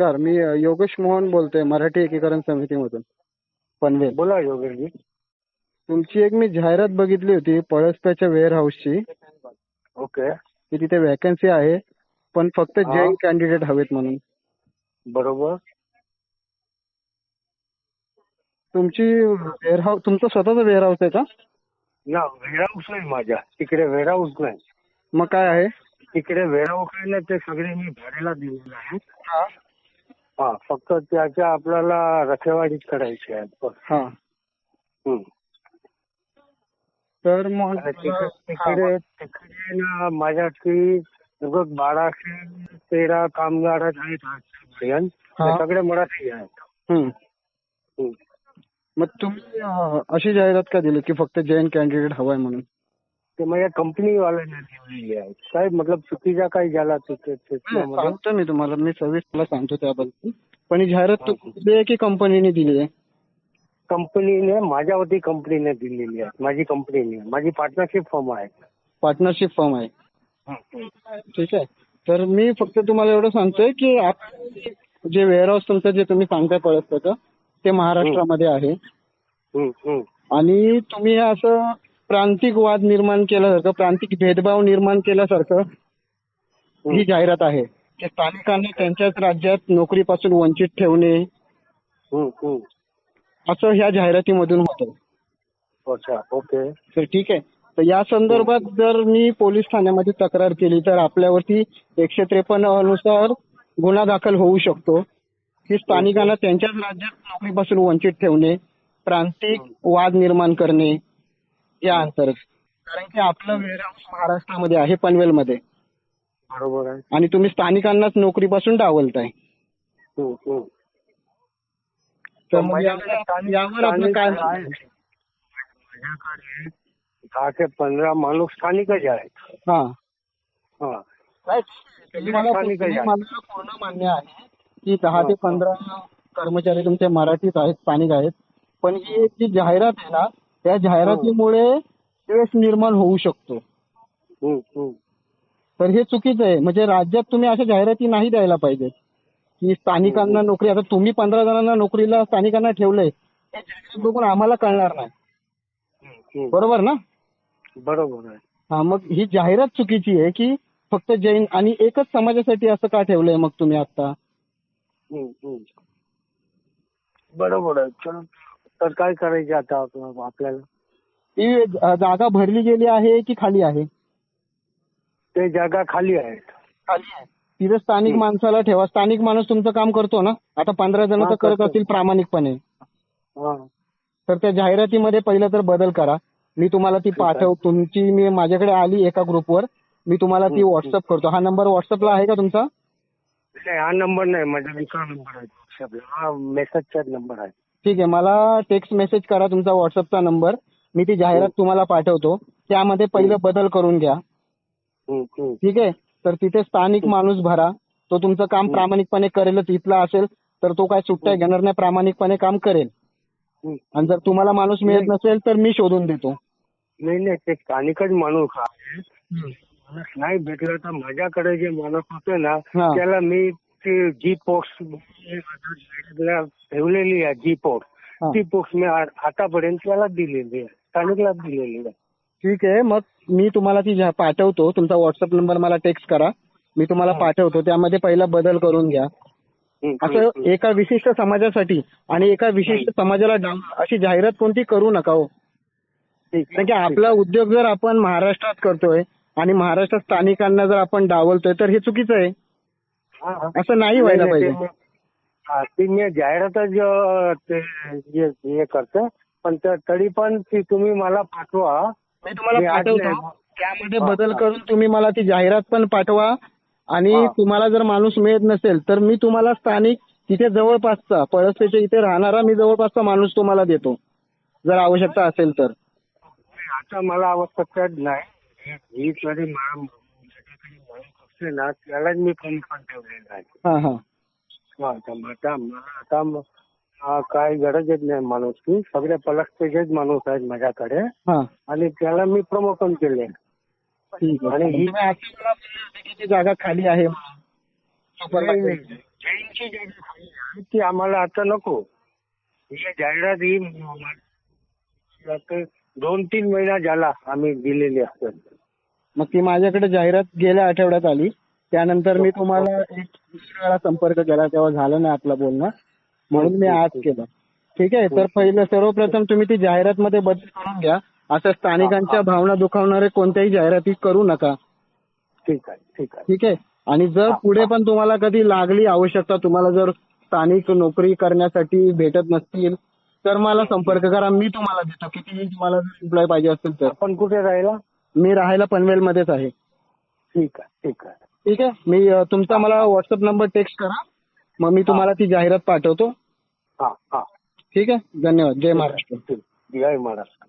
नमस्कार मी योगेश मोहन बोलतोय मराठी एकीकरण समितीमधून. पनवेल. बोला योगेशजी. तुमची एक मी जाहिरात बघितली होती पळसप्याच्या वेअर हाऊसची ओके. की तिथे वॅकन्सी आहे पण फक्त. जैन कॅन्डिडेट हवेत म्हणून. बरोबर. तुमची वेअर हाऊस तुमचं स्वतःचं वेअर हाऊस आहे का? ना वेअरहाऊस नाही माझ्या. तिकडे वेअरहाऊस नाही. मग काय आहे? तिकडे आहे ना ते सगळे मी भाड्याला दिलेले आहेत. हा फक्त त्याच्या आपल्याला रखेवाडीच करायची आहे बस. हा. तर मग तिकडे तिकडे ना माझ्याकडे उगाच बाराशे तेरा कामगार आहेत आजपर्यंत. हा. सगळे मराठी आहेत हम्म. हम्म. मग तुम्ही अ, अशी जाहिरात का दिली की फक्त जैन कॅन्डिडेट हवाय म्हणून ते माझ्या कंपनीवाल्यांना दिलेली आहे. काय मतलब चुकीचा काय झाला त्याच्यामध्ये? सांगतो मी तुम्हाला. मी सविस्तर सांगतो त्याबद्दल. पण ही जाहिरात दिली आहे की कंपनीने दिली आहे? कंपनीने माझ्यावरती कंपनीने दिलेली आहे. माझी कंपनीने माझी पार्टनरशिप फर्म आहे. पार्टनरशिप फर्म आहे. ठीक आहे. तर मी फक्त तुम्हाला एवढं सांगतोय की आप- जे वेअरहाऊस तुमचं जे तुम्ही सांगताय त्याचं ते महाराष्ट्रामध्ये आहे. हम्म, हम्म. आणि तुम्ही असं प्रांतिक वाद निर्माण केल्यासारखं प्रांतिक भेदभाव निर्माण केल्यासारखं ही जाहिरात आहे. की स्थानिकांना त्यांच्याच राज्यात नोकरीपासून वंचित ठेवणे. असं ह्या जाहिरातीमधून होतं. अच्छा ओके. तर ठीक आहे. तर या संदर्भात जर मी पोलीस ठाण्यामध्ये तक्रार केली तर आपल्यावरती एकशे त्रेपन्न अनुसार गुन्हा दाखल होऊ शकतो. की स्थानिकांना त्यांच्याच राज्यात नोकरीपासून वंचित ठेवणे प्रांतिक वाद निर्माण करणे या अंतर्गत. कारण की आपलं वेअरहाऊस महाराष्ट्रामध्ये आहे पनवेलमध्ये. बरोबर आहे. आणि तुम्ही स्थानिकांनाच नोकरीपासून डावलताय. हम्म, हम्म. तर मग यावर आपलं काय. माझ्याकडे दहा ते पंधरा माणूस स्थानिकच आहेत. हा. हा. नाही, स्थानिकच तुम्ही. मला पूर्ण मान्य आहे की दहा ते पंधरा कर्मचारी तुमचे मराठीच आहेत स्थानिक आहेत. पण ही जी जाहिरात आहे ना त्या जाहिरातीमुळे द्वेष निर्माण होऊ शकतो. तर हे चुकीचं आहे. म्हणजे राज्यात तुम्ही अशा जाहिराती नाही द्यायला पाहिजेत. की स्थानिकांना नोकरी आता तुम्ही पंधरा जणांना नोकरीला स्थानिकांना ठेवलंय हे जाहिरात बघून आम्हाला कळणार नाही. बरोबर ना? बरोबर आहे. हा मग ही जाहिरात चुकीची आहे की फक्त जैन आणि एकच समाजासाठी असं का ठेवलंय मग तुम्ही आता. बरोबर आहे. तर काय करायचे आता आप- आपल्याला? ती जागा भरली गेली आहे की खाली आहे? ते जागा खाली आहेत. खाली आहे. तिथे स्थानिक माणसाला ठेवा. स्थानिक माणूस तुमचं काम करतो ना? आता पंधरा जण तर करत. असतील प्रामाणिकपणे. तर त्या जाहिरातीमध्ये पहिलं तर बदल करा. मी तुम्हाला ती आहे. पाठव तुमची मी माझ्याकडे आली एका ग्रुपवर. मी तुम्हाला ती व्हॉट्सअप करतो. हा नंबर व्हॉट्सअपला आहे का तुमचा? नाही हा नंबर नाही. माझा दुसरा नंबर आहे. WhatsApp ला. हा मेसेजचा नंबर आहे. ठीक आहे मला टेक्स्ट मेसेज करा तुमचा व्हॉट्सअपचा नंबर मी ती जाहिरात तुम्हाला पाठवतो. त्यामध्ये पहिलं बदल करून घ्या. हम्म. ठीक आहे? तर तिथे स्थानिक माणूस भरा. तो तुमचं काम प्रामाणिकपणे करेलच इथला असेल तर तो काय सुट्ट्या घेणार नाही प्रामाणिकपणे काम करेल. आणि जर तुम्हाला माणूस मिळत नसेल तर मी शोधून देतो. नाही नाही ते स्थानिकच माणूस आहे माणूस नाही भेटला तर माझ्याकडे जे माणूस होते ना हा. त्याला मी ती जी पोस्ट ठेवलेली आहे जी पोस्ट. ती पोस्ट मी आतापर्यंत त्याला दिलेली आहे. स्थानिकला दिलेली आहे. ठीक आहे मग मी तुम्हाला ती पाठवतो. तुमचा व्हॉट्सअप नंबर मला टेक्स्ट करा. मी तुम्हाला पाठवतो. त्यामध्ये पहिला बदल करून घ्या. असं एका विशिष्ट समाजासाठी आणि एका विशिष्ट समाजाला अशी जाहिरात कोणती करू नका हो. ठीक कारण की आपला उद्योग जर आपण महाराष्ट्रात करतोय आणि महाराष्ट्रात स्थानिकांना जर आपण डावलतोय तर हे चुकीचं आहे. असं नाही व्हायला पाहिजे. ते मी- हा, ती मी जाहिरातच हे करतो पण तरी पण ती तुम्ही मला पाठवा. मी तुम्हाला पाठवतो. त्यामध्ये बदल. करून तुम्ही मला ती जाहिरात पण पाठवा. आणि. तुम्हाला जर माणूस मिळत नसेल तर मी तुम्हाला स्थानिक तिथे जवळपासचा पळसपेच्या इथे राहणारा मी जवळपासचा माणूस तुम्हाला देतो. जर आवश्यकता असेल तर. आता मला आवश्यकता नाही ही तरी मा- माझ्याकडे असते ना त्यालाच मी फोन पण ठेवलेला आहे. हा हा. हा, तर आता मला आता म- काय गरजच नाही माणूस की सगळे पलकपेचेच माणूस आहेत माझ्याकडे. हा. आणि त्याला मी प्रमोशन केले. ठीक आहे. आणि ही- तुम्ही आता मला बोलले होते की ती जागा खाली आहे म्हणून. नाही, नाही. जैनची जागा खाली आहे. ती आम्हाला आता नको. ही जाहिरात ही आता दोन तीन महिना झाला आम्ही दिलेली असतात मग ती माझ्याकडे जाहिरात गेल्या आठवड्यात आली. त्यानंतर मी तुम्हाला एक दुसऱ्या वेळा संपर्क केला तेव्हा झालं नाही आपलं बोलणं. म्हणून मी आज केलं. ठीक आहे? तर पहिलं सर्वप्रथम तुम्ही ती जाहिरात मध्ये बदल करून घ्या. असं स्थानिकांच्या भावना दुखावणारे कोणत्याही जाहिराती करू नका. ठीक आहे ठीक आहे. ठीक आहे? आणि जर पुढे पण तुम्हाला कधी लागली आवश्यकता तुम्हाला जर स्थानिक नोकरी करण्यासाठी भेटत नसतील तर मला संपर्क करा. मी तुम्हाला देतो. कितीही तुम्हाला एम्प्लॉय पाहिजे असेल तर. आपण कुठे राहिला? मी राहायला पनवेलमध्येच आहे. ठीक आहे ठीक आहे. ठीक आहे? मी तुमचा मला व्हॉट्सअप नंबर टेक्स्ट करा. मग मी तुम्हाला ती जाहिरात पाठवतो. हा हा. ठीक आहे? धन्यवाद. जय महाराष्ट्र. जय महाराष्ट्र.